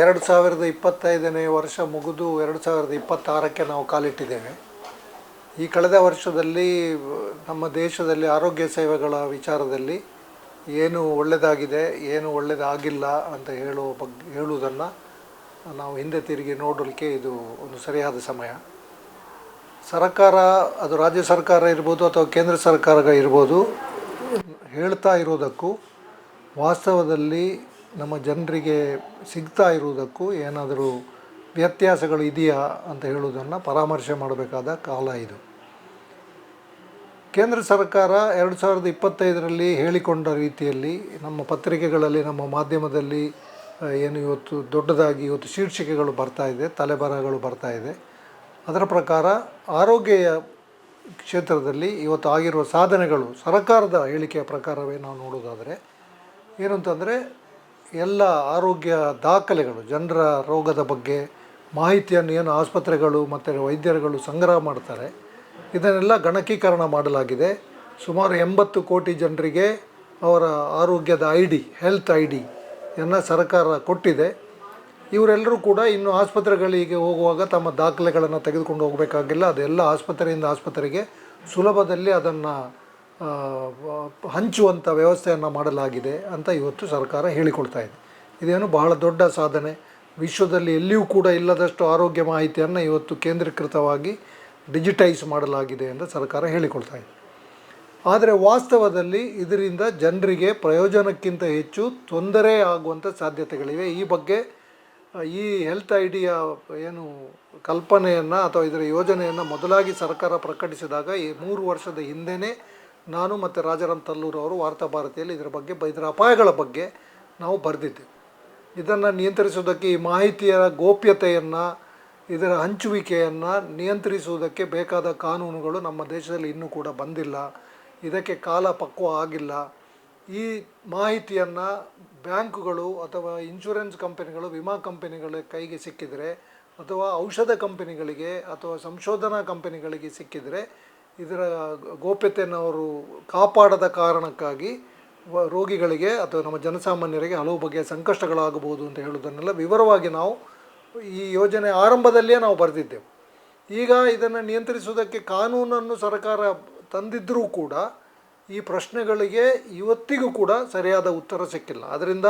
ಎರಡು ಸಾವಿರದ ಇಪ್ಪತ್ತೈದನೇ ವರ್ಷ ಮುಗಿದು ಎರಡು ಸಾವಿರದ ಇಪ್ಪತ್ತಾರಕ್ಕೆ ನಾವು ಕಾಲಿಟ್ಟಿದ್ದೇವೆ. ಈ ಕಳೆದ ವರ್ಷದಲ್ಲಿ, ನಮ್ಮ ದೇಶದಲ್ಲಿ ಆರೋಗ್ಯ ಸೇವೆಗಳ ವಿಚಾರದಲ್ಲಿ ಏನು ಒಳ್ಳೆಯದಾಗಿದೆ ಏನು ಒಳ್ಳೆಯದಾಗಿಲ್ಲ ಅಂತ ಹೇಳುವ ಬಗ್ಗೆ ಹೇಳುವುದನ್ನು ನಾವು ಹಿಂದೆ ತಿರುಗಿ ನೋಡಲಿಕ್ಕೆ ಇದು ಒಂದು ಸರಿಯಾದ ಸಮಯ. ಸರ್ಕಾರ, ಅದು ರಾಜ್ಯ ಸರ್ಕಾರ ಇರ್ಬೋದು ಅಥವಾ ಕೇಂದ್ರ ಸರ್ಕಾರ ಇರ್ಬೋದು, ಹೇಳ್ತಾ ಇರೋದಕ್ಕೂ ವಾಸ್ತವದಲ್ಲಿ ನಮ್ಮ ಜನರಿಗೆ ಸಿಗ್ತಾ ಇರುವುದಕ್ಕೂ ಏನಾದರೂ ವ್ಯತ್ಯಾಸಗಳು ಇದೆಯಾ ಅಂತ ಹೇಳುವುದನ್ನು ಪರಾಮರ್ಶೆ ಮಾಡಬೇಕಾದ ಕಾಲ ಇದು. ಕೇಂದ್ರ ಸರ್ಕಾರ ಎರಡು ಸಾವಿರದ ಇಪ್ಪತ್ತೈದರಲ್ಲಿ ಹೇಳಿಕೊಂಡ ರೀತಿಯಲ್ಲಿ ನಮ್ಮ ಪತ್ರಿಕೆಗಳಲ್ಲಿ, ನಮ್ಮ ಮಾಧ್ಯಮದಲ್ಲಿ ಏನು ಇವತ್ತು ದೊಡ್ಡದಾಗಿ ಇವತ್ತು ಶೀರ್ಷಿಕೆಗಳು ಬರ್ತಾ ಇದೆ ತಲೆಬರಹಗಳು ಬರ್ತಾ ಇದೆ. ಅದರ ಪ್ರಕಾರ ಆರೋಗ್ಯ ಕ್ಷೇತ್ರದಲ್ಲಿ ಇವತ್ತು ಆಗಿರುವ ಸಾಧನೆಗಳು, ಸರ್ಕಾರದ ಹೇಳಿಕೆಯ ಪ್ರಕಾರವೇ ನಾವು ನೋಡೋದಾದರೆ ಏನು ಅಂತಂದರೆ ಎಲ್ಲ ಆರೋಗ್ಯ ದಾಖಲೆಗಳು, ಜನರ ರೋಗದ ಬಗ್ಗೆ ಮಾಹಿತಿಯನ್ನು ಏನು ಆಸ್ಪತ್ರೆಗಳು ಮತ್ತು ವೈದ್ಯರುಗಳು ಸಂಗ್ರಹ ಮಾಡ್ತಾರೆ, ಇದನ್ನೆಲ್ಲ ಗಣಕೀಕರಣ ಮಾಡಲಾಗಿದೆ. ಸುಮಾರು ಎಂಬತ್ತು ಕೋಟಿ ಜನರಿಗೆ ಅವರ ಆರೋಗ್ಯದ ಐ ಡಿ ಹೆಲ್ತ್ ಐ ಡಿಯನ್ನು ಸರ್ಕಾರ ಕೊಟ್ಟಿದೆ. ಇವರೆಲ್ಲರೂ ಕೂಡ ಇನ್ನು ಆಸ್ಪತ್ರೆಗಳಿಗೆ ಹೋಗುವಾಗ ತಮ್ಮ ದಾಖಲೆಗಳನ್ನು ತೆಗೆದುಕೊಂಡು ಹೋಗಬೇಕಾಗಿಲ್ಲ. ಅದೆಲ್ಲ ಆಸ್ಪತ್ರೆಯಿಂದ ಆಸ್ಪತ್ರೆಗೆ ಸುಲಭದಲ್ಲಿ ಅದನ್ನು ಹಂಚುವಂಥ ವ್ಯವಸ್ಥೆಯನ್ನು ಮಾಡಲಾಗಿದೆ ಅಂತ ಇವತ್ತು ಸರ್ಕಾರ ಹೇಳಿಕೊಳ್ತಾ ಇದೆ. ಇದೇನು ಬಹಳ ದೊಡ್ಡ ಸಾಧನೆ. ವಿಶ್ವದಲ್ಲಿ ಎಲ್ಲಿಯೂ ಕೂಡ ಇಲ್ಲದಷ್ಟು ಆರೋಗ್ಯ ಮಾಹಿತಿಯನ್ನು ಇವತ್ತು ಕೇಂದ್ರೀಕೃತವಾಗಿ ಡಿಜಿಟೈಸ್ ಮಾಡಲಾಗಿದೆ ಅಂತ ಸರ್ಕಾರ ಹೇಳಿಕೊಳ್ತಾ ಇದೆ. ಆದರೆ ವಾಸ್ತವದಲ್ಲಿ ಇದರಿಂದ ಜನರಿಗೆ ಪ್ರಯೋಜನಕ್ಕಿಂತ ಹೆಚ್ಚು ತೊಂದರೆ ಆಗುವಂಥ ಸಾಧ್ಯತೆಗಳಿವೆ. ಈ ಬಗ್ಗೆ, ಈ ಹೆಲ್ತ್ ಐ ಡಿಯ ಏನು ಕಲ್ಪನೆಯನ್ನು ಅಥವಾ ಇದರ ಯೋಜನೆಯನ್ನು ಮೊದಲಾಗಿ ಸರ್ಕಾರ ಪ್ರಕಟಿಸಿದಾಗ ಈ ಮೂರು ವರ್ಷದ ಹಿಂದೆಯೇ ನಾನು ಮತ್ತು ರಾಜಾರಾಮ್ ತಲ್ಲೂರು ಅವರು ವಾರ್ತಾ ಭಾರತಿಯಲ್ಲಿ ಇದರ ಬಗ್ಗೆ ಇದರ ಅಪಾಯಗಳ ಬಗ್ಗೆ ನಾವು ಬರೆದಿದ್ದೇವೆ. ಇದನ್ನು ನಿಯಂತ್ರಿಸುವುದಕ್ಕೆ ಈ ಮಾಹಿತಿಯ ಗೋಪ್ಯತೆಯನ್ನು, ಇದರ ಹಂಚುವಿಕೆಯನ್ನು ನಿಯಂತ್ರಿಸುವುದಕ್ಕೆ ಬೇಕಾದ ಕಾನೂನುಗಳು ನಮ್ಮ ದೇಶದಲ್ಲಿ ಇನ್ನೂ ಕೂಡ ಬಂದಿಲ್ಲ. ಇದಕ್ಕೆ ಕಾಲ ಪಕ್ವ ಆಗಿಲ್ಲ. ಈ ಮಾಹಿತಿಯನ್ನು ಬ್ಯಾಂಕುಗಳು ಅಥವಾ ಇನ್ಶೂರೆನ್ಸ್ ಕಂಪನಿಗಳು, ವಿಮಾ ಕಂಪನಿಗಳ ಕೈಗೆ ಸಿಕ್ಕಿದರೆ ಅಥವಾ ಔಷಧ ಕಂಪನಿಗಳಿಗೆ ಅಥವಾ ಸಂಶೋಧನಾ ಕಂಪನಿಗಳಿಗೆ ಸಿಕ್ಕಿದರೆ ಇದರ ಗೋಪ್ಯತೆಯನ್ನು ಅವರು ಕಾಪಾಡದ ಕಾರಣಕ್ಕಾಗಿ ರೋಗಿಗಳಿಗೆ ಅಥವಾ ನಮ್ಮ ಜನಸಾಮಾನ್ಯರಿಗೆ ಹಲವು ಬಗೆಯ ಸಂಕಷ್ಟಗಳಾಗಬಹುದು ಅಂತ ಹೇಳುವುದನ್ನೆಲ್ಲ ವಿವರವಾಗಿ ನಾವು ಈ ಯೋಜನೆ ಆರಂಭದಲ್ಲಿಯೇ ನಾವು ಬರೆದಿದ್ದೆವು. ಈಗ ಇದನ್ನು ನಿಯಂತ್ರಿಸುವುದಕ್ಕೆ ಕಾನೂನನ್ನು ಸರ್ಕಾರ ತಂದಿದ್ದರೂ ಕೂಡ ಈ ಪ್ರಶ್ನೆಗಳಿಗೆ ಇವತ್ತಿಗೂ ಕೂಡ ಸರಿಯಾದ ಉತ್ತರ ಸಿಕ್ಕಿಲ್ಲ. ಅದರಿಂದ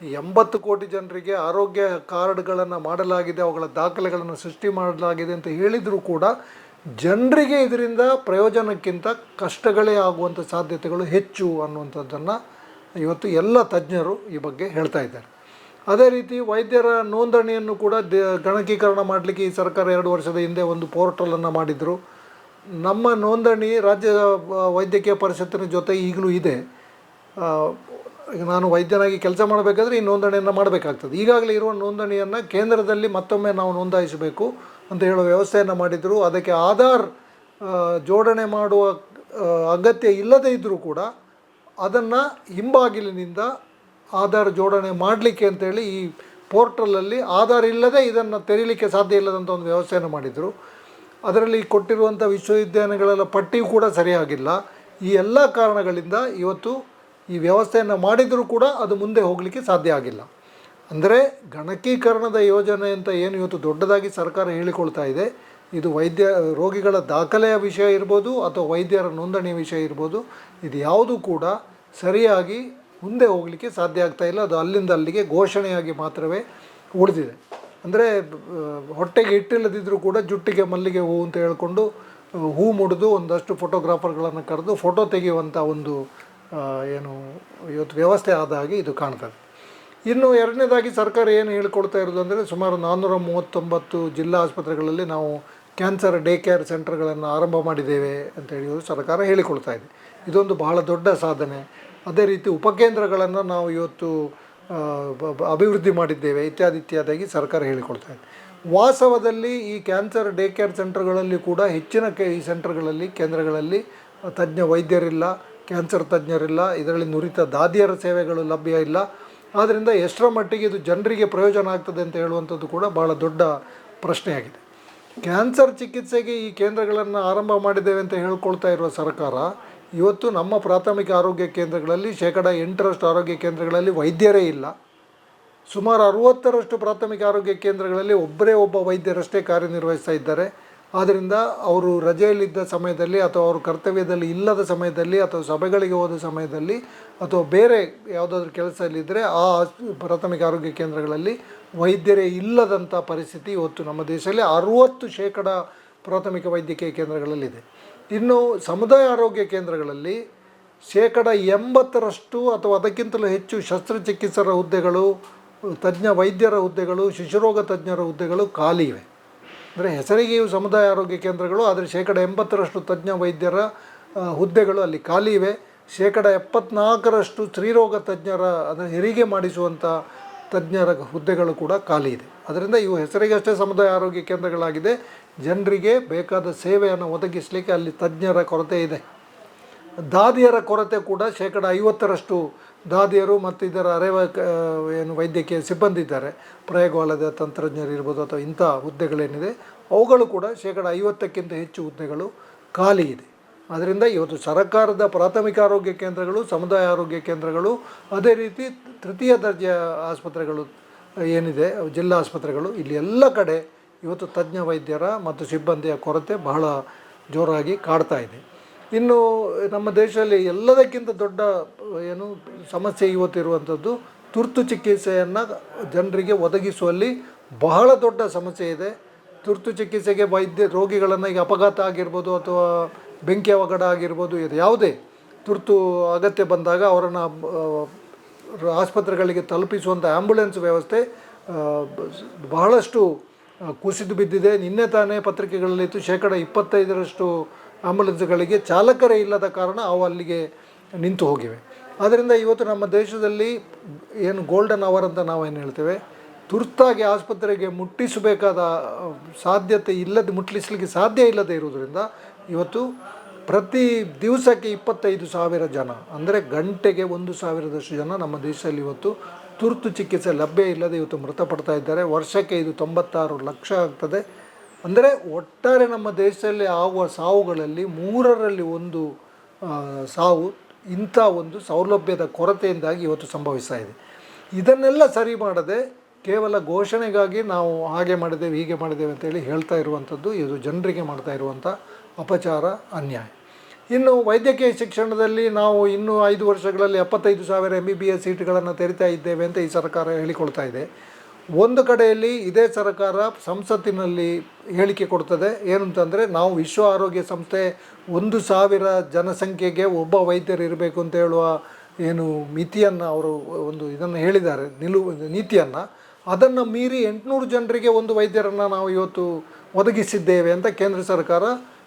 ಎಂಬತ್ತು ಕೋಟಿ ಜನರಿಗೆ ಆರೋಗ್ಯ ಕಾರ್ಡ್ಗಳನ್ನು ಮಾಡಲಾಗಿದೆ, ಅವುಗಳ ದಾಖಲೆಗಳನ್ನು ಸೃಷ್ಟಿ ಮಾಡಲಾಗಿದೆ ಅಂತ ಹೇಳಿದರೂ ಕೂಡ ಜನರಿಗೆ ಇದರಿಂದ ಪ್ರಯೋಜನಕ್ಕಿಂತ ಕಷ್ಟಗಳೇ ಆಗುವಂಥ ಸಾಧ್ಯತೆಗಳು ಹೆಚ್ಚು ಅನ್ನುವಂಥದ್ದನ್ನು ಇವತ್ತು ಎಲ್ಲ ತಜ್ಞರು ಈ ಬಗ್ಗೆ ಹೇಳ್ತಾ ಇದ್ದಾರೆ. ಅದೇ ರೀತಿ ವೈದ್ಯರ ನೋಂದಣಿಯನ್ನು ಕೂಡ ದ ಗಣಕೀಕರಣ ಮಾಡಲಿಕ್ಕೆ ಈ ಸರ್ಕಾರ ಎರಡು ವರ್ಷದ ಹಿಂದೆ ಒಂದು ಪೋರ್ಟಲನ್ನು ಮಾಡಿದರು. ನಮ್ಮ ನೋಂದಣಿ ರಾಜ್ಯ ವೈದ್ಯಕೀಯ ಪರಿಷತ್ತಿನ ಜೊತೆ ಈಗಲೂ ಇದೆ. ನಾನು ವೈದ್ಯನಾಗಿ ಕೆಲಸ ಮಾಡಬೇಕಾದ್ರೆ ಈ ನೋಂದಣಿಯನ್ನು ಮಾಡಬೇಕಾಗ್ತದೆ. ಈಗಾಗಲೇ ಇರುವ ನೋಂದಣಿಯನ್ನು ಕೇಂದ್ರದಲ್ಲಿ ಮತ್ತೊಮ್ಮೆ ನಾವು ನೋಂದಾಯಿಸಬೇಕು. ಅಂತ ಹೇಳೋ ವ್ಯವಸ್ಥೆಯನ್ನು ಮಾಡಿದರು. ಅದಕ್ಕೆ ಆಧಾರ್ ಜೋಡಣೆ ಮಾಡುವ ಅಗತ್ಯ ಇಲ್ಲದೇ ಇದ್ದರೂ ಕೂಡ ಅದನ್ನು ಹಿಂಬಾಗಿಲಿನಿಂದ ಆಧಾರ್ ಜೋಡಣೆ ಮಾಡಲಿಕ್ಕೆ ಅಂತೇಳಿ ಈ ಪೋರ್ಟಲಲ್ಲಿ ಆಧಾರ್ ಇಲ್ಲದೆ ಇದನ್ನು ತೆರೀಲಿಕ್ಕೆ ಸಾಧ್ಯ ಇಲ್ಲದಂಥ ಒಂದು ವ್ಯವಸ್ಥೆಯನ್ನು ಮಾಡಿದರು. ಅದರಲ್ಲಿ ಕೊಟ್ಟಿರುವಂಥ ವಿಶ್ವವಿದ್ಯಾಲಯಗಳೆಲ್ಲ ಪಟ್ಟಿಯೂ ಕೂಡ ಸರಿಯಾಗಿಲ್ಲ. ಈ ಎಲ್ಲ ಕಾರಣಗಳಿಂದ ಇವತ್ತು ಈ ವ್ಯವಸ್ಥೆಯನ್ನು ಮಾಡಿದರೂ ಕೂಡ ಅದು ಮುಂದೆ ಹೋಗಲಿಕ್ಕೆ ಸಾಧ್ಯ ಆಗಿಲ್ಲ. ಅಂದರೆ ಗಣಕೀಕರಣದ ಯೋಜನೆ ಅಂತ ಏನು ಇವತ್ತು ದೊಡ್ಡದಾಗಿ ಸರ್ಕಾರ ಹೇಳಿಕೊಳ್ತಾ ಇದೆ, ಇದು ವೈದ್ಯ, ರೋಗಿಗಳ ದಾಖಲೆಯ ವಿಷಯ ಇರ್ಬೋದು ಅಥವಾ ವೈದ್ಯರ ನೋಂದಣಿಯ ವಿಷಯ ಇರ್ಬೋದು, ಇದು ಯಾವುದೂ ಕೂಡ ಸರಿಯಾಗಿ ಮುಂದೆ ಹೋಗಲಿಕ್ಕೆ ಸಾಧ್ಯ ಆಗ್ತಾ ಇಲ್ಲ. ಅದು ಅಲ್ಲಿಂದ ಅಲ್ಲಿಗೆ ಘೋಷಣೆಯಾಗಿ ಮಾತ್ರವೇ ಉಳಿದಿದೆ. ಅಂದರೆ ಹೊಟ್ಟೆಗೆ ಇಟ್ಟಿಲ್ಲದಿದ್ದರೂ ಕೂಡ ಜುಟ್ಟಿಗೆ ಮಲ್ಲಿಗೆ ಹೂವು ಅಂತ ಹೇಳಿಕೊಂಡು ಹೂ ಮುಡಿದು ಒಂದಷ್ಟು ಫೋಟೋಗ್ರಾಫರ್ಗಳನ್ನು ಕರೆದು ಫೋಟೋ ತೆಗೆಯುವಂಥ ಒಂದು ಏನು, ಇವತ್ತು ವ್ಯವಸ್ಥೆ ಆದ ಹಾಗೆ ಇದು ಕಾಣ್ತದೆ. ಇನ್ನು ಎರಡನೇದಾಗಿ ಸರ್ಕಾರ ಏನು ಹೇಳ್ಕೊಡ್ತಾ ಇರೋದು ಅಂದರೆ ಸುಮಾರು ನಾನ್ನೂರ ಮೂವತ್ತೊಂಬತ್ತು ಜಿಲ್ಲಾ ಆಸ್ಪತ್ರೆಗಳಲ್ಲಿ ನಾವು ಕ್ಯಾನ್ಸರ್ ಡೇ ಕೇರ್ ಸೆಂಟರ್ಗಳನ್ನು ಆರಂಭ ಮಾಡಿದ್ದೇವೆ ಅಂತ ಹೇಳಿ ಸರ್ಕಾರ ಹೇಳಿಕೊಳ್ತಾ ಇದೆ. ಇದೊಂದು ಬಹಳ ದೊಡ್ಡ ಸಾಧನೆ. ಅದೇ ರೀತಿ ಉಪಕೇಂದ್ರಗಳನ್ನು ನಾವು ಇವತ್ತು ಅಭಿವೃದ್ಧಿ ಮಾಡಿದ್ದೇವೆ. ಇತ್ಯಾದಿ ಇತ್ಯಾದಿಯಾಗಿ ಸರ್ಕಾರ ಹೇಳಿಕೊಳ್ತಾ ಇದೆ. ವಾಸ್ತವದಲ್ಲಿ ಈ ಕ್ಯಾನ್ಸರ್ ಡೇ ಕೇರ್ ಸೆಂಟರ್ಗಳಲ್ಲಿ ಕೂಡ ಹೆಚ್ಚಿನ ಕೆ, ಈ ಸೆಂಟರ್ಗಳಲ್ಲಿ, ಕೇಂದ್ರಗಳಲ್ಲಿ ತಜ್ಞ ವೈದ್ಯರಿಲ್ಲ, ಕ್ಯಾನ್ಸರ್ ತಜ್ಞರಿಲ್ಲ, ಇದರಲ್ಲಿ ನುರಿತ ದಾದಿಯರ ಸೇವೆಗಳು ಲಭ್ಯ ಇಲ್ಲ. ಆದ್ದರಿಂದ ಎಷ್ಟರ ಮಟ್ಟಿಗೆ ಇದು ಜನರಿಗೆ ಪ್ರಯೋಜನ ಆಗ್ತದೆ ಅಂತ ಹೇಳುವಂಥದ್ದು ಕೂಡ ಭಾಳ ದೊಡ್ಡ ಪ್ರಶ್ನೆಯಾಗಿದೆ. ಕ್ಯಾನ್ಸರ್ ಚಿಕಿತ್ಸೆಗೆ ಈ ಕೇಂದ್ರಗಳನ್ನು ಆರಂಭ ಮಾಡಿದ್ದೇವೆ ಅಂತ ಹೇಳ್ಕೊಳ್ತಾ ಇರುವ ಸರ್ಕಾರ, ಇವತ್ತು ನಮ್ಮ ಪ್ರಾಥಮಿಕ ಆರೋಗ್ಯ ಕೇಂದ್ರಗಳಲ್ಲಿ ಶೇಕಡ ಎಂಟರಷ್ಟು ಆರೋಗ್ಯ ಕೇಂದ್ರಗಳಲ್ಲಿ ವೈದ್ಯರೇ ಇಲ್ಲ. ಸುಮಾರು ಅರುವತ್ತರಷ್ಟು ಪ್ರಾಥಮಿಕ ಆರೋಗ್ಯ ಕೇಂದ್ರಗಳಲ್ಲಿ ಒಬ್ಬರೇ ಒಬ್ಬ ವೈದ್ಯರಷ್ಟೇ ಕಾರ್ಯನಿರ್ವಹಿಸ್ತಾ ಇದ್ದಾರೆ. ಆದ್ದರಿಂದ ಅವರು ರಜೆಯಲ್ಲಿದ್ದ ಸಮಯದಲ್ಲಿ ಅಥವಾ ಅವರು ಕರ್ತವ್ಯದಲ್ಲಿ ಇಲ್ಲದ ಸಮಯದಲ್ಲಿ ಅಥವಾ ಸಭೆಗಳಿಗೆ ಹೋದ ಸಮಯದಲ್ಲಿ ಅಥವಾ ಬೇರೆ ಯಾವುದಾದ್ರೂ ಕೆಲಸದಲ್ಲಿದ್ದರೆ ಆ ಪ್ರಾಥಮಿಕ ಆರೋಗ್ಯ ಕೇಂದ್ರಗಳಲ್ಲಿ ವೈದ್ಯರೇ ಇಲ್ಲದಂಥ ಪರಿಸ್ಥಿತಿ ಇವತ್ತು ನಮ್ಮ ದೇಶದಲ್ಲಿ ಅರುವತ್ತು ಶೇಕಡ ಪ್ರಾಥಮಿಕ ವೈದ್ಯಕೀಯ ಕೇಂದ್ರಗಳಲ್ಲಿದೆ. ಇನ್ನು ಸಮುದಾಯ ಆರೋಗ್ಯ ಕೇಂದ್ರಗಳಲ್ಲಿ ಶೇಕಡ ಎಂಬತ್ತರಷ್ಟು ಅಥವಾ ಅದಕ್ಕಿಂತಲೂ ಹೆಚ್ಚು ಶಸ್ತ್ರಚಿಕಿತ್ಸರ ಹುದ್ದೆಗಳು, ತಜ್ಞ ವೈದ್ಯರ ಹುದ್ದೆಗಳು, ಶಿಶುರೋಗ ತಜ್ಞರ ಹುದ್ದೆಗಳು ಖಾಲಿ ಇವೆ. ಅಂದರೆ ಹೆಸರಿಗೆ ಇವು ಸಮುದಾಯ ಆರೋಗ್ಯ ಕೇಂದ್ರಗಳು, ಆದರೆ ಶೇಕಡ ಎಂಬತ್ತರಷ್ಟು ತಜ್ಞ ವೈದ್ಯರ ಹುದ್ದೆಗಳು ಅಲ್ಲಿ ಖಾಲಿ ಇವೆ. ಶೇಕಡ ಎಪ್ಪತ್ನಾಲ್ಕರಷ್ಟು ಸ್ತ್ರೀರೋಗ ತಜ್ಞರ ಅದನ್ನು ಹೆರಿಗೆ ಮಾಡಿಸುವಂಥ ತಜ್ಞರ ಹುದ್ದೆಗಳು ಕೂಡ ಖಾಲಿ ಇದೆ. ಅದರಿಂದ ಇವು ಹೆಸರಿಗಷ್ಟೇ ಸಮುದಾಯ ಆರೋಗ್ಯ ಕೇಂದ್ರಗಳಾಗಿದೆ. ಜನರಿಗೆ ಬೇಕಾದ ಸೇವೆಯನ್ನು ಒದಗಿಸಲಿಕ್ಕೆ ಅಲ್ಲಿ ತಜ್ಞರ ಕೊರತೆ ಇದೆ. ದಾದಿಯರ ಕೊರತೆ ಕೂಡ ಶೇಕಡ ಐವತ್ತರಷ್ಟು ದಾದಿಯರು ಮತ್ತು ಇದರ ಅರೆವ ಏನು ವೈದ್ಯಕೀಯ ಸಿಬ್ಬಂದಿ ಇದ್ದಾರೆ. ಪ್ರಯೋಗವಾಲದ ತಂತ್ರಜ್ಞರು ಇರ್ಬೋದು ಅಥವಾ ಇಂಥ ಹುದ್ದೆಗಳೇನಿದೆ, ಅವುಗಳು ಕೂಡ ಶೇಕಡ ಐವತ್ತಕ್ಕಿಂತ ಹೆಚ್ಚು ಹುದ್ದೆಗಳು ಖಾಲಿ ಇದೆ. ಆದ್ದರಿಂದ ಇವತ್ತು ಸರ್ಕಾರದ ಪ್ರಾಥಮಿಕ ಆರೋಗ್ಯ ಕೇಂದ್ರಗಳು, ಸಮುದಾಯ ಆರೋಗ್ಯ ಕೇಂದ್ರಗಳು, ಅದೇ ರೀತಿ ತೃತೀಯ ದರ್ಜೆಯ ಆಸ್ಪತ್ರೆಗಳು ಏನಿದೆ, ಜಿಲ್ಲಾ ಆಸ್ಪತ್ರೆಗಳು, ಇಲ್ಲಿ ಎಲ್ಲ ಕಡೆ ಇವತ್ತು ತಜ್ಞ ವೈದ್ಯರ ಮತ್ತು ಸಿಬ್ಬಂದಿಯ ಕೊರತೆ ಬಹಳ ಜೋರಾಗಿ ಕಾಡ್ತಾ ಇದೆ. ಇನ್ನು ನಮ್ಮ ದೇಶದಲ್ಲಿ ಎಲ್ಲದಕ್ಕಿಂತ ದೊಡ್ಡ, ಏನು, ಸಮಸ್ಯೆ ಇವತ್ತಿರುವಂಥದ್ದು ತುರ್ತು ಚಿಕಿತ್ಸೆಯನ್ನು ಜನರಿಗೆ ಒದಗಿಸುವಲ್ಲಿ ಬಹಳ ದೊಡ್ಡ ಸಮಸ್ಯೆ ಇದೆ. ತುರ್ತು ಚಿಕಿತ್ಸೆಗೆ ವೈದ್ಯ, ರೋಗಿಗಳನ್ನು ಈಗ ಅಪಘಾತ ಆಗಿರ್ಬೋದು ಅಥವಾ ಬೆಂಕಿ ಅವಘಡ ಆಗಿರ್ಬೋದು, ಇದು ಯಾವುದೇ ತುರ್ತು ಅಗತ್ಯ ಬಂದಾಗ ಅವರನ್ನು ಆಸ್ಪತ್ರೆಗಳಿಗೆ ತಲುಪಿಸುವಂಥ ಆ್ಯಂಬುಲೆನ್ಸ್ ವ್ಯವಸ್ಥೆ ಬಹಳಷ್ಟು ಕುಸಿದು ಬಿದ್ದಿದೆ. ನಿನ್ನೆ ತಾನೇ ಪತ್ರಿಕೆಗಳಲ್ಲಿತ್ತು ಶೇಕಡ ಇಪ್ಪತ್ತೈದರಷ್ಟು ಆಂಬುಲೆನ್ಸ್ಗಳಿಗೆ ಚಾಲಕರೇ ಇಲ್ಲದ ಕಾರಣ ಅವು ಅಲ್ಲಿಗೆ ನಿಂತು ಹೋಗಿವೆ. ಆದ್ದರಿಂದ ಇವತ್ತು ನಮ್ಮ ದೇಶದಲ್ಲಿ ಏನು ಗೋಲ್ಡನ್ ಅವರ್ ಅಂತ ನಾವೇನು ಹೇಳ್ತೇವೆ, ತುರ್ತಾಗಿ ಆಸ್ಪತ್ರೆಗೆ ಮುಟ್ಟಿಸಬೇಕಾದ ಸಾಧ್ಯತೆ ಇಲ್ಲದೆ, ಮುಟ್ಟಿಸಲಿಕ್ಕೆ ಸಾಧ್ಯ ಇಲ್ಲದೆ ಇರುವುದರಿಂದ ಇವತ್ತು ಪ್ರತಿ ದಿವಸಕ್ಕೆ ಇಪ್ಪತ್ತೈದು ಸಾವಿರ ಜನ, ಅಂದರೆ ಗಂಟೆಗೆ ಒಂದು ಸಾವಿರದಷ್ಟು ಜನ ನಮ್ಮ ದೇಶದಲ್ಲಿ ಇವತ್ತು ತುರ್ತು ಚಿಕಿತ್ಸೆ ಲಭ್ಯ ಇಲ್ಲದೆ ಇವತ್ತು ಮೃತಪಡ್ತಾ ಇದ್ದಾರೆ. ವರ್ಷಕ್ಕೆ ಇದು ತೊಂಬತ್ತಾರು ಲಕ್ಷ ಆಗ್ತದೆ. ಅಂದರೆ ಒಟ್ಟಾರೆ ನಮ್ಮ ದೇಶದಲ್ಲಿ ಆಗುವ ಸಾವುಗಳಲ್ಲಿ ಮೂರರಲ್ಲಿ ಒಂದು ಸಾವು, ಇಂಥ ಒಂದು ಸೌಲಭ್ಯದ ಕೊರತೆಯಿಂದಾಗಿ ಇವತ್ತು ಸಂಭವಿಸ್ತಾ ಇದೆ. ಇದನ್ನೆಲ್ಲ ಸರಿ ಮಾಡದೆ ಕೇವಲ ಘೋಷಣೆಗಾಗಿ ನಾವು ಹಾಗೆ ಮಾಡಿದ್ದೇವೆ, ಹೀಗೆ ಮಾಡಿದ್ದೇವೆ ಅಂತೇಳಿ ಹೇಳ್ತಾ ಇರುವಂಥದ್ದು, ಇದು ಜನರಿಗೆ ಮಾಡ್ತಾ ಇರುವಂಥ ಅಪಚಾರ, ಅನ್ಯಾಯ. ಇನ್ನು ವೈದ್ಯಕೀಯ ಶಿಕ್ಷಣದಲ್ಲಿ ನಾವು ಇನ್ನೂ ಐದು ವರ್ಷಗಳಲ್ಲಿ ಎಪ್ಪತ್ತೈದು ಸಾವಿರ ಎಂ ಬಿ ಬಿ ಎಸ್ ಸೀಟ್ಗಳನ್ನು ತೆರಿತಾ ಇದ್ದೇವೆ ಅಂತ ಈ ಸರ್ಕಾರ ಹೇಳಿಕೊಳ್ತಾ ಇದೆ. ಒಂದು ಕಡೆಯಲ್ಲಿ ಇದೇ ಸರ್ಕಾರ ಸಂಸತ್ತಿನಲ್ಲಿ ಹೇಳಿಕೆ ಕೊಡ್ತದೆ. ಏನಂತಂದರೆ, ನಾವು ವಿಶ್ವ ಆರೋಗ್ಯ ಸಂಸ್ಥೆ ಒಂದು ಸಾವಿರ ಜನಸಂಖ್ಯೆಗೆ ಒಬ್ಬ ವೈದ್ಯರು ಇರಬೇಕು ಅಂತ ಹೇಳುವ ಏನು ಮಿತಿಯನ್ನು ಅವರು ಒಂದು ಇದನ್ನು ಹೇಳಿದ್ದಾರೆ ನಿಲುವು ನೀತಿಯನ್ನು. ಅದನ್ನು ಮೀರಿ ಎಂಟುನೂರು ಜನರಿಗೆ ಒಂದು ವೈದ್ಯರನ್ನು ನಾವು ಇವತ್ತು ಒದಗಿಸಿದ್ದೇವೆ ಅಂತ ಕೇಂದ್ರ ಸರ್ಕಾರ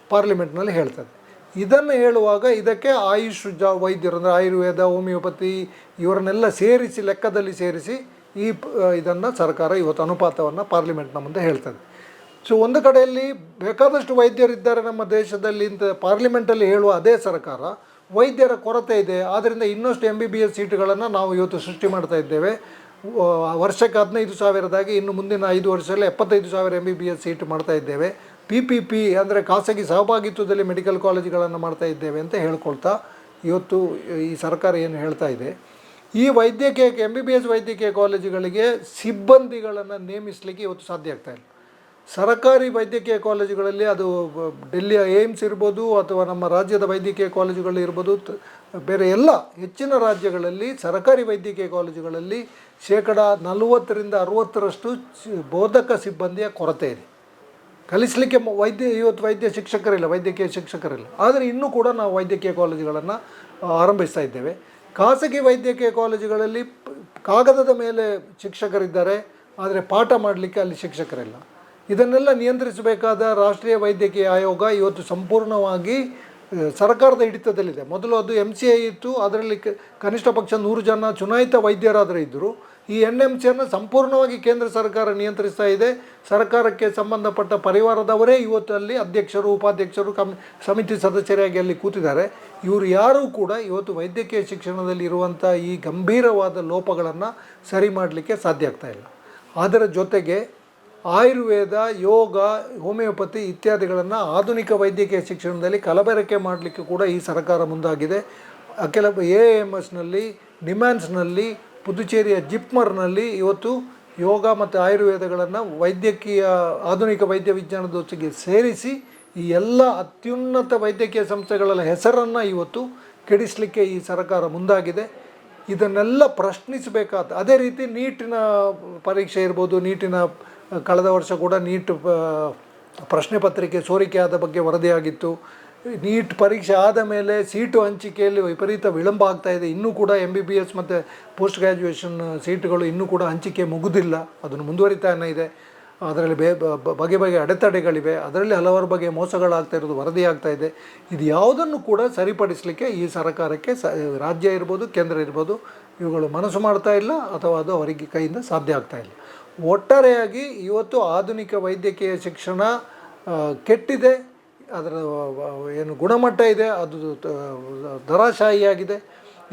ಪಾರ್ಲಿಮೆಂಟ್ನಲ್ಲಿ ಹೇಳ್ತದೆ. ಇದನ್ನು ಹೇಳುವಾಗ ಇದಕ್ಕೆ ಆಯುಷ್ ಜ ವೈದ್ಯರು ಅಂದರೆ ಆಯುರ್ವೇದ, ಹೋಮಿಯೋಪತಿ ಇವರನ್ನೆಲ್ಲ ಸೇರಿಸಿ, ಲೆಕ್ಕದಲ್ಲಿ ಸೇರಿಸಿ ಈ ಇದನ್ನು ಸರ್ಕಾರ ಇವತ್ತು ಅನುಪಾತವನ್ನು ಪಾರ್ಲಿಮೆಂಟ್ನ ಮುಂದೆ ಹೇಳ್ತದೆ. ಸೊ, ಒಂದು ಕಡೆಯಲ್ಲಿ ಬೇಕಾದಷ್ಟು ವೈದ್ಯರಿದ್ದಾರೆ ನಮ್ಮ ದೇಶದಲ್ಲಿ ಇಂಥ ಪಾರ್ಲಿಮೆಂಟಲ್ಲಿ ಹೇಳುವ ಅದೇ ಸರ್ಕಾರ, ವೈದ್ಯರ ಕೊರತೆ ಇದೆ. ಆದ್ದರಿಂದ ಇನ್ನಷ್ಟು ಎಂ ಬಿ ಬಿ ಎಸ್ ಸೀಟುಗಳನ್ನು ನಾವು ಇವತ್ತು ಸೃಷ್ಟಿ ಮಾಡ್ತಾ ಇದ್ದೇವೆ. ವರ್ಷಕ್ಕೆ ಹದಿನೈದು ಸಾವಿರದಾಗಿ ಇನ್ನು ಮುಂದಿನ ಐದು ವರ್ಷದಲ್ಲಿ ಎಪ್ಪತ್ತೈದು ಸಾವಿರ M B B S seat ಮಾಡ್ತಾ ಇದ್ದೇವೆ. ಪಿ ಪಿ ಪಿ ಅಂದರೆ ಖಾಸಗಿ ಸಹಭಾಗಿತ್ವದಲ್ಲಿ ಮೆಡಿಕಲ್ ಕಾಲೇಜುಗಳನ್ನು ಮಾಡ್ತಾ ಇದ್ದೇವೆ ಅಂತ ಹೇಳ್ಕೊಳ್ತಾ ಇವತ್ತು ಈ ಸರ್ಕಾರ ಏನು ಹೇಳ್ತಾ ಇದೆ. ಈ ವೈದ್ಯಕೀಯ ಎಂ ಬಿ ಬಿ ಎಸ್ ವೈದ್ಯಕೀಯ ಕಾಲೇಜುಗಳಿಗೆ ಸಿಬ್ಬಂದಿಗಳನ್ನು ನೇಮಿಸಲಿಕ್ಕೆ ಇವತ್ತು ಸಾಧ್ಯ ಆಗ್ತಾ ಇಲ್ಲ. ಸರಕಾರಿ ವೈದ್ಯಕೀಯ ಕಾಲೇಜುಗಳಲ್ಲಿ ಅದು ಡೆಲ್ಲಿಯ ಏಮ್ಸ್ ಇರ್ಬೋದು ಅಥವಾ ನಮ್ಮ ರಾಜ್ಯದ ವೈದ್ಯಕೀಯ ಕಾಲೇಜುಗಳು ಇರ್ಬೋದು ಬೇರೆ ಎಲ್ಲ ಹೆಚ್ಚಿನ ರಾಜ್ಯಗಳಲ್ಲಿ ಸರಕಾರಿ ವೈದ್ಯಕೀಯ ಕಾಲೇಜುಗಳಲ್ಲಿ ಶೇಕಡ ನಲವತ್ತರಿಂದ ಅರುವತ್ತರಷ್ಟು ಬೋಧಕ ಸಿಬ್ಬಂದಿಯ ಕೊರತೆ ಇದೆ. ಕಲಿಸಲಿಕ್ಕೆ ವೈದ್ಯ, ಇವತ್ತು ವೈದ್ಯ ಶಿಕ್ಷಕರಿಲ್ಲ, ವೈದ್ಯಕೀಯ ಶಿಕ್ಷಕರಿಲ್ಲ. ಆದರೆ ಇನ್ನೂ ಕೂಡ ನಾವು ವೈದ್ಯಕೀಯ ಕಾಲೇಜುಗಳನ್ನು ಆರಂಭಿಸ್ತಾ ಇದ್ದೇವೆ. ಖಾಸಗಿ ವೈದ್ಯಕೀಯ ಕಾಲೇಜುಗಳಲ್ಲಿ ಕಾಗದದ ಮೇಲೆ ಶಿಕ್ಷಕರಿದ್ದಾರೆ, ಆದರೆ ಪಾಠ ಮಾಡಲಿಕ್ಕೆ ಅಲ್ಲಿ ಶಿಕ್ಷಕರಿಲ್ಲ. ಇದನ್ನೆಲ್ಲ ನಿಯಂತ್ರಿಸಬೇಕಾದ ರಾಷ್ಟ್ರೀಯ ವೈದ್ಯಕೀಯ ಆಯೋಗ ಇವತ್ತು ಸಂಪೂರ್ಣವಾಗಿ ಸರ್ಕಾರದ ಹಿಡಿತದಲ್ಲಿದೆ. ಮೊದಲು ಅದು ಎಂ ಸಿ ಐ ಇತ್ತು, ಅದರಲ್ಲಿ ಕನಿಷ್ಠ ಪಕ್ಷ ನೂರು ಜನ ಚುನಾಯಿತ ವೈದ್ಯರಾದರೆ ಇದ್ದರು ಈ ಎನ್ ಎಂ ಸಿಯನ್ನು ಸಂಪೂರ್ಣವಾಗಿ ಕೇಂದ್ರ ಸರ್ಕಾರ ನಿಯಂತ್ರಿಸ್ತಾ ಇದೆ. ಸರ್ಕಾರಕ್ಕೆ ಸಂಬಂಧಪಟ್ಟ ಪರಿವಾರದವರೇ ಇವತ್ತು ಅಲ್ಲಿ ಅಧ್ಯಕ್ಷರು, ಉಪಾಧ್ಯಕ್ಷರು, ಕಮ್, ಸಮಿತಿ ಸದಸ್ಯರಾಗಿ ಅಲ್ಲಿ ಕೂತಿದ್ದಾರೆ. ಇವರು ಯಾರೂ ಕೂಡ ಇವತ್ತು ವೈದ್ಯಕೀಯ ಶಿಕ್ಷಣದಲ್ಲಿ ಇರುವಂಥ ಈ ಗಂಭೀರವಾದ ಲೋಪಗಳನ್ನು ಸರಿ ಮಾಡಲಿಕ್ಕೆ ಸಾಧ್ಯ ಆಗ್ತಾ ಇಲ್ಲ. ಅದರ ಜೊತೆಗೆ ಆಯುರ್ವೇದ, ಯೋಗ, ಹೋಮಿಯೋಪತಿ ಇತ್ಯಾದಿಗಳನ್ನು ಆಧುನಿಕ ವೈದ್ಯಕೀಯ ಶಿಕ್ಷಣದಲ್ಲಿ ಕಲಬೆರಕೆ ಮಾಡಲಿಕ್ಕೆ ಕೂಡ ಈ ಸರ್ಕಾರ ಮುಂದಾಗಿದೆ. ಕೆಲವು ಎ ಎಂ ಎಸ್ನಲ್ಲಿ, ನಿಮ್ಯಾನ್ಸ್ನಲ್ಲಿ ಪುದುಚೇರಿಯ ಜಿಪ್ಮರ್ನಲ್ಲಿ ಇವತ್ತು ಯೋಗ ಮತ್ತು ಆಯುರ್ವೇದಗಳನ್ನು ವೈದ್ಯಕೀಯ, ಆಧುನಿಕ ವೈದ್ಯ ವಿಜ್ಞಾನದೊತ್ತಿಗೆ ಸೇರಿಸಿ ಈ ಎಲ್ಲ ಅತ್ಯುನ್ನತ ವೈದ್ಯಕೀಯ ಸಂಸ್ಥೆಗಳ ಹೆಸರನ್ನು ಇವತ್ತು ಕೆಡಿಸಲಿಕ್ಕೆ ಈ ಸರ್ಕಾರ ಮುಂದಾಗಿದೆ. ಇದನ್ನೆಲ್ಲ ಪ್ರಶ್ನಿಸಬೇಕಾದ, ಅದೇ ರೀತಿ ನೀಟಿನ ಪರೀಕ್ಷೆ ಇರ್ಬೋದು, ನೀಟಿನ ಕಳೆದ ವರ್ಷ ಕೂಡ ನೀಟ್ ಪ್ರಶ್ನೆ ಪತ್ರಿಕೆ ಸೋರಿಕೆ ಆದ ಬಗ್ಗೆ ವರದಿಯಾಗಿತ್ತು. ನೀಟ್ ಪರೀಕ್ಷೆ ಆದ ಮೇಲೆ ಸೀಟು ಹಂಚಿಕೆಯಲ್ಲಿ ವಿಪರೀತ ವಿಳಂಬ ಆಗ್ತಾ ಇದೆ. ಇನ್ನೂ ಕೂಡ ಎಂ ಬಿ ಬಿ ಎಸ್ ಮತ್ತು ಪೋಸ್ಟ್ ಗ್ರ್ಯಾಜುಯೇಷನ್ ಸೀಟುಗಳು ಇನ್ನೂ ಕೂಡ ಹಂಚಿಕೆ ಮುಗುದಿಲ್ಲ. ಅದನ್ನು ಮುಂದುವರಿತಾನೆ ಇದೆ. ಅದರಲ್ಲಿ ಬೇ ಬಗೆ ಬಗೆ ಅಡೆತಡೆಗಳಿವೆ. ಅದರಲ್ಲಿ ಹಲವಾರು ಬಗೆಯ ಮೋಸಗಳಾಗ್ತಾ ಇರೋದು ವರದಿ ಆಗ್ತಾ ಇದೆ. ಇದು ಯಾವುದನ್ನು ಕೂಡ ಸರಿಪಡಿಸಲಿಕ್ಕೆ ಈ ಸರ್ಕಾರಕ್ಕೆ ಸ ರಾಜ್ಯ ಇರ್ಬೋದು, ಕೇಂದ್ರ ಇರ್ಬೋದು, ಇವುಗಳು ಮನಸ್ಸು ಮಾಡ್ತಾ ಇಲ್ಲ ಅಥವಾ ಅದು ಅವರಿಗೆ ಕೈಯಿಂದ ಸಾಧ್ಯ ಆಗ್ತಾ ಇಲ್ಲ. ಒಟ್ಟಾರೆಯಾಗಿ ಇವತ್ತು ಆಧುನಿಕ ವೈದ್ಯಕೀಯ ಶಿಕ್ಷಣ ಕೆಟ್ಟಿದೆ. ಅದರ ಏನು ಗುಣಮಟ್ಟ ಇದೆ, ಅದು ದರಾಶಾಹಿಯಾಗಿದೆ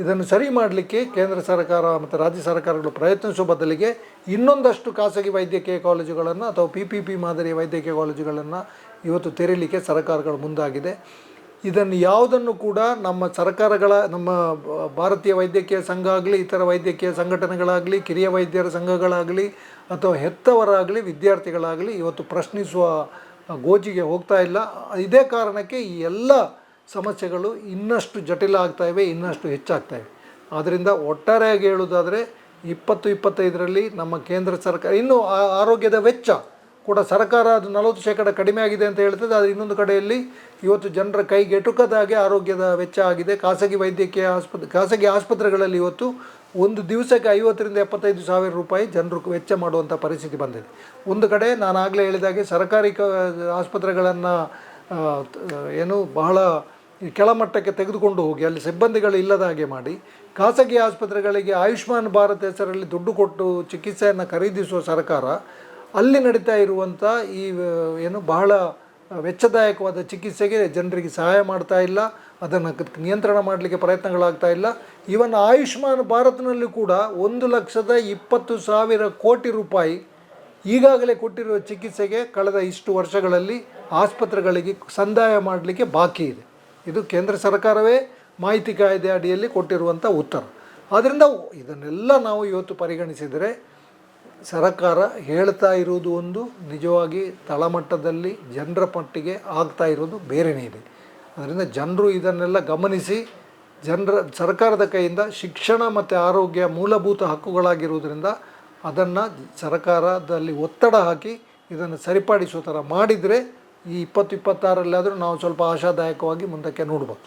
ಇದನ್ನು ಸರಿ ಮಾಡಲಿಕ್ಕೆ ಕೇಂದ್ರ ಸರ್ಕಾರ ಮತ್ತು ರಾಜ್ಯ ಸರ್ಕಾರಗಳು ಪ್ರಯತ್ನಿಸುವ ಬದಲಿಗೆ ಇನ್ನೊಂದಷ್ಟು ಖಾಸಗಿ ವೈದ್ಯಕೀಯ ಕಾಲೇಜುಗಳನ್ನು ಅಥವಾ ಪಿ ಪಿ ಪಿ ಮಾದರಿಯ ವೈದ್ಯಕೀಯ ಕಾಲೇಜುಗಳನ್ನು ಇವತ್ತು ತೆರೀಲಿಕ್ಕೆ ಸರ್ಕಾರಗಳು ಮುಂದಾಗಿದೆ. ಇದನ್ನು ಯಾವುದನ್ನು ಕೂಡ ನಮ್ಮ ಸರ್ಕಾರಗಳ, ನಮ್ಮ ಭಾರತೀಯ ವೈದ್ಯಕೀಯ ಸಂಘ ಆಗಲಿ, ಇತರ ವೈದ್ಯಕೀಯ ಸಂಘಟನೆಗಳಾಗಲಿ, ಕಿರಿಯ ವೈದ್ಯರ ಸಂಘಗಳಾಗಲಿ ಅಥವಾ ಹೆತ್ತವರಾಗಲಿ, ವಿದ್ಯಾರ್ಥಿಗಳಾಗಲಿ ಇವತ್ತು ಪ್ರಶ್ನಿಸುವ ಗೋಜಿಗೆ ಹೋಗ್ತಾ ಇಲ್ಲ. ಇದೇ ಕಾರಣಕ್ಕೆ ಈ ಎಲ್ಲ ಸಮಸ್ಯೆಗಳು ಇನ್ನಷ್ಟು ಜಟಿಲ ಆಗ್ತಾ ಇವೆ, ಇನ್ನಷ್ಟು ಹೆಚ್ಚಾಗ್ತಾಯಿವೆ ಆದ್ದರಿಂದ ಒಟ್ಟಾರೆಯಾಗಿ ಹೇಳೋದಾದರೆ ಇಪ್ಪತ್ತು ಇಪ್ಪತ್ತೈದರಲ್ಲಿ ನಮ್ಮ ಕೇಂದ್ರ ಸರ್ಕಾರ, ಇನ್ನು ಆರೋಗ್ಯದ ವೆಚ್ಚ ಕೂಡ ಸರ್ಕಾರ ಅದು ನಲವತ್ತು ಶೇಕಡ ಕಡಿಮೆ ಆಗಿದೆ ಅಂತ ಹೇಳ್ತದೆ. ಆದರೆ ಇನ್ನೊಂದು ಕಡೆಯಲ್ಲಿ ಇವತ್ತು ಜನರ ಕೈಗೆ ಎಟುಕದ ಹಾಗೆ ಆರೋಗ್ಯದ ವೆಚ್ಚ ಆಗಿದೆ. ಖಾಸಗಿ ವೈದ್ಯಕೀಯ ಆಸ್ಪತ್ರೆ, ಖಾಸಗಿ ಆಸ್ಪತ್ರೆಗಳಲ್ಲಿ ಇವತ್ತು ಒಂದು ದಿವಸಕ್ಕೆ ಐವತ್ತರಿಂದ ಎಪ್ಪತ್ತೈದು ಸಾವಿರ ರೂಪಾಯಿ ಜನರು ವೆಚ್ಚ ಮಾಡುವಂಥ ಪರಿಸ್ಥಿತಿ ಬಂದಿದೆ. ಒಂದು ಕಡೆ ನಾನು ಆಗಲೇ ಹೇಳಿದಾಗೆ ಸರ್ಕಾರಿ ಕ, ಆಸ್ಪತ್ರೆಗಳನ್ನು ಏನು ಬಹಳ ಕೆಳಮಟ್ಟಕ್ಕೆ ತೆಗೆದುಕೊಂಡು ಹೋಗಿ, ಅಲ್ಲಿ ಸಿಬ್ಬಂದಿಗಳು ಇಲ್ಲದ ಹಾಗೆ ಮಾಡಿ, ಖಾಸಗಿ ಆಸ್ಪತ್ರೆಗಳಿಗೆ ಆಯುಷ್ಮಾನ್ ಭಾರತ್ ಹೆಸರಲ್ಲಿ ದುಡ್ಡು ಕೊಟ್ಟು ಚಿಕಿತ್ಸೆಯನ್ನು ಖರೀದಿಸುವ ಸರ್ಕಾರ, ಅಲ್ಲಿ ನಡೀತಾ ಇರುವಂಥ ಈ, ಏನು ಬಹಳ ವೆಚ್ಚದಾಯಕವಾದ ಚಿಕಿತ್ಸೆಗೆ ಜನರಿಗೆ ಸಹಾಯ ಮಾಡ್ತಾ ಇಲ್ಲ, ಅದನ್ನು ನಿಯಂತ್ರಣ ಮಾಡಲಿಕ್ಕೆ ಪ್ರಯತ್ನಗಳಾಗ್ತಾ ಇಲ್ಲ. ಇವನ್ ಆಯುಷ್ಮಾನ್ ಭಾರತ್ನಲ್ಲಿ ಕೂಡ ಒಂದು ಲಕ್ಷದ ಇಪ್ಪತ್ತು ಸಾವಿರ ಕೋಟಿ ರೂಪಾಯಿ ಈಗಾಗಲೇ ಕೊಟ್ಟಿರುವ ಚಿಕಿತ್ಸೆಗೆ ಕಳೆದ ಇಷ್ಟು ವರ್ಷಗಳಲ್ಲಿ ಆಸ್ಪತ್ರೆಗಳಿಗೆ ಸಂದಾಯ ಮಾಡಲಿಕ್ಕೆ ಬಾಕಿ ಇದೆ. ಇದು ಕೇಂದ್ರ ಸರ್ಕಾರವೇ ಮಾಹಿತಿ ಕಾಯ್ದೆ ಅಡಿಯಲ್ಲಿ ಕೊಟ್ಟಿರುವಂಥ ಉತ್ತರ. ಆದ್ದರಿಂದ ಇದನ್ನೆಲ್ಲ ನಾವು ಇವತ್ತು ಪರಿಗಣಿಸಿದರೆ ಸರ್ಕಾರ ಹೇಳ್ತಾ ಇರುವುದು ಒಂದು, ನಿಜವಾಗಿ ತಳಮಟ್ಟದಲ್ಲಿ ಜನರ ಪಟ್ಟಿಗೆ ಆಗ್ತಾ ಇರೋದು ಬೇರೆಯೇ ಇದೆ. ಅದರಿಂದ ಜನರು ಇದನ್ನೆಲ್ಲ ಗಮನಿಸಿ ಜನರ, ಸರ್ಕಾರದ ಕೈಯಿಂದ ಶಿಕ್ಷಣ ಮತ್ತು ಆರೋಗ್ಯ ಮೂಲಭೂತ ಹಕ್ಕುಗಳಾಗಿರುವುದರಿಂದ ಅದನ್ನು ಸರ್ಕಾರದಲ್ಲಿ ಒತ್ತಡ ಹಾಕಿ ಇದನ್ನು ಸರಿಪಡಿಸೋ ಥರ ಮಾಡಿದರೆ ಈ ಇಪ್ಪತ್ತು ಇಪ್ಪತ್ತಾರಲ್ಲಾದರೂ ನಾವು ಸ್ವಲ್ಪ ಆಶಾದಾಯಕವಾಗಿ ಮುಂದಕ್ಕೆ ನೋಡ್ಬೋದು.